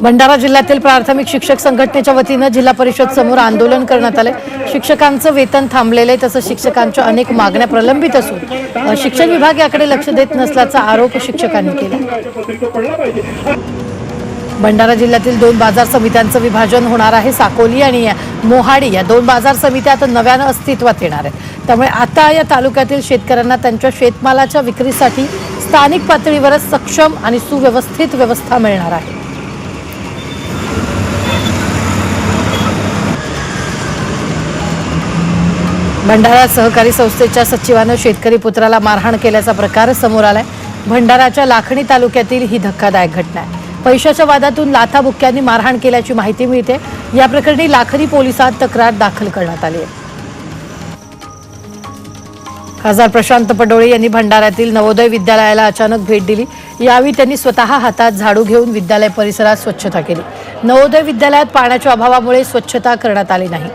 भंडारा जिल्ह्यातील प्राथमिक शिक्षक संघटनेच्या वतीनं जिल्हा परिषद समोर आंदोलन करण्यात आले शिक्षकांचं वेतन थांबलेलं आहे तसंच शिक्षकांच्या अनेक मागण्या प्रलंबित असून शिक्षण विभाग याकडे लक्ष देत नसल्याचा आरोप शिक्षकांनी केला. भंडारा जिल्ह्यातील दोन बाजार समित्यांचं विभाजन होणार आहे. साकोली आणि मोहाडी या दोन बाजार समित्या आता नव्यानं अस्तित्वात येणार आहेत. त्यामुळे आता या तालुक्यातील शेतकऱ्यांना त्यांच्या शेतमालाच्या विक्रीसाठी स्थानिक पातळीवरच सक्षम आणि सुव्यवस्थित व्यवस्था मिळणार आहे. भंडारा सहकारी संस्थेच्या सचिवानं शेतकरी पुत्राला मारहाण केल्याचा प्रकार समोर आलाय. भंडाराच्या लाखणी तालुक्यातील ही धक्कादायक घटना आहे. पैशाच्या वादातून लाथाबुक्क्यांनी मारहाण केल्याची माहिती मिळते. या प्रकरणी लाखणी पोलिसात तक्रार दाखल करण्यात आली आहे. खासदार प्रशांत पडोळे यांनी भंडाऱ्यातील नवोदय विद्यालयाला अचानक भेट दिली. यावेळी त्यांनी स्वतः हातात झाडू घेऊन विद्यालय परिसरात स्वच्छता केली. नवोदय विद्यालयात पाण्याच्या अभावामुळे स्वच्छता करण्यात आली नाही.